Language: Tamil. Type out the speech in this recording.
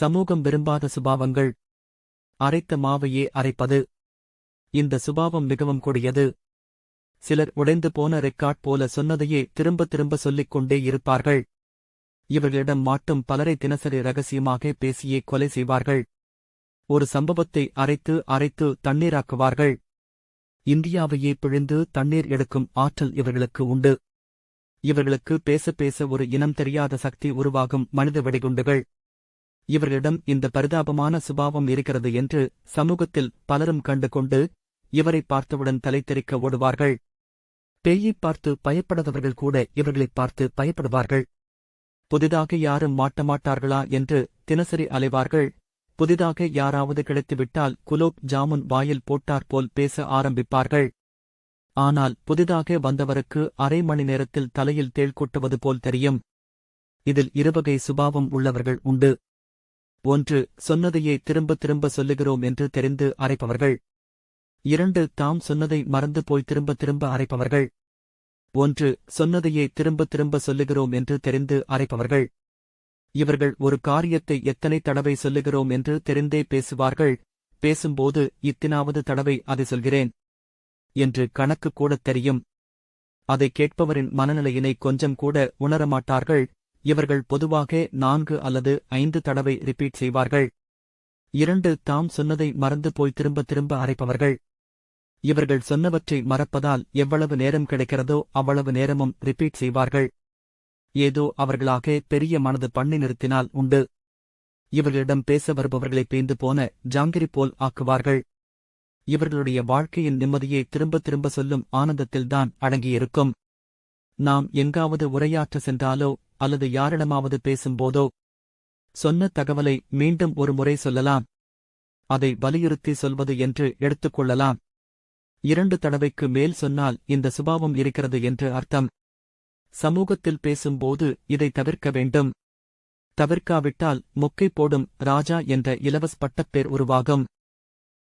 சமூகம் விரும்பாத சுபாவங்கள். அரைத்த மாவையே அரைப்பது. இந்த சுபாவம் மிகவும் கொடியது. சிலர் உடைந்து போன ரெக்கார்ட் போல சொன்னதையே திரும்ப திரும்ப சொல்லிக் கொண்டே இருப்பார்கள். இவர்களிடம் மாட்டும் பலரை தினசரி ரகசியமாக பேசியே கொலை செய்வார்கள். ஒரு சம்பவத்தை அரைத்து அரைத்து தண்ணீராக்குவார்கள். இந்தியாவையே பிழிந்து தண்ணீர் எடுக்கும் ஆற்றல் இவர்களுக்கு உண்டு. இவர்களுக்கு பேச பேச ஒரு இனம் தெரியாத சக்தி உருவாகும் மனித வெடிகுண்டுகள். இவர்களிடம் இந்த பரிதாபமான சுபாவம் இருக்கிறது என்று சமூகத்தில் பலரும் கண்டு கொண்டு இவரை பார்த்தவுடன் தலைதெறிக்க ஓடுவார்கள். பேயைப் பார்த்து பயப்படாதவர்கள் கூட இவர்களைப் பார்த்து பயப்படுவார்கள். புதிதாக யாரும் மாட்டமாட்டார்களா என்று தினசரி அலைவார்கள். புதிதாக யாராவது கிடைத்துவிட்டால் குலோப் ஜாமுன் வாயில் போட்டாற்போல் பேச ஆரம்பிப்பார்கள். ஆனால் புதிதாக வந்தவருக்கு அரை மணி நேரத்தில் தலையில் தேள் கொட்டுவது போல் தெரியும். இதில் இருவகை சுபாவம் உள்ளவர்கள் உண்டு. ஒன்று சொன்னதையே திரும்ப திரும்ப சொல்லுகிறோம் என்று தெரிந்து அரைப்பவர்கள். இரண்டு தாம் சொன்னதை மறந்து போய் திரும்ப திரும்ப அரைப்பவர்கள். ஒன்று சொன்னதையே திரும்ப திரும்ப சொல்லுகிறோம் என்று தெரிந்து அரைப்பவர்கள். இவர்கள் ஒரு காரியத்தை எத்தனை தடவை சொல்லுகிறோம் என்று தெரிந்தே பேசுவார்கள். பேசும்போது இத்தினாவது தடவை அதை சொல்கிறேன். என்று கணக்கு கூடத் தெரியும். அதை கேட்பவரின் மனநிலையினை கொஞ்சம் கூட உணரமாட்டார்கள். இவர்கள் பொதுவாக நான்கு அல்லது ஐந்து தடவை ரிப்பீட் செய்வார்கள். இரண்டு தாம் சொன்னதை மறந்து போய் திரும்ப திரும்ப அரைப்பவர்கள். இவர்கள் சொன்னவற்றை மறப்பதால் எவ்வளவு நேரம் கிடைக்கிறதோ அவ்வளவு நேரமும் ரிப்பீட் செய்வார்கள். ஏதோ அவர்களாக பெரிய மனது பண்ணி நிறுத்தினால் உண்டு. இவர்களிடம் பேச வருபவர்களை பேந்து போன ஜாங்கிரி போல் ஆக்குவார்கள். இவர்களுடைய வாழ்க்கையின் நிம்மதியை திரும்ப திரும்ப சொல்லும் ஆனந்தத்தில்தான் அடங்கியிருக்கும். நாம் எங்காவது உரையாற்ற சென்றாலோ அல்லது யாரிடமாவது பேசும்போதோ சொன்ன தகவலை மீண்டும் ஒரு முறை சொல்லலாம். அதை வலியுறுத்தி சொல்வது என்று எடுத்துக்கொள்ளலாம் இரண்டு தடவைக்கு மேல் சொன்னால் இந்த சுபாவம் இருக்கிறது என்று அர்த்தம். சமூகத்தில் பேசும்போது இதை தவிர்க்க வேண்டும். தவிர்க்காவிட்டால் மொக்கை போடும் ராஜா என்ற இலவஸ் பட்டப்பேர் உருவாகும்.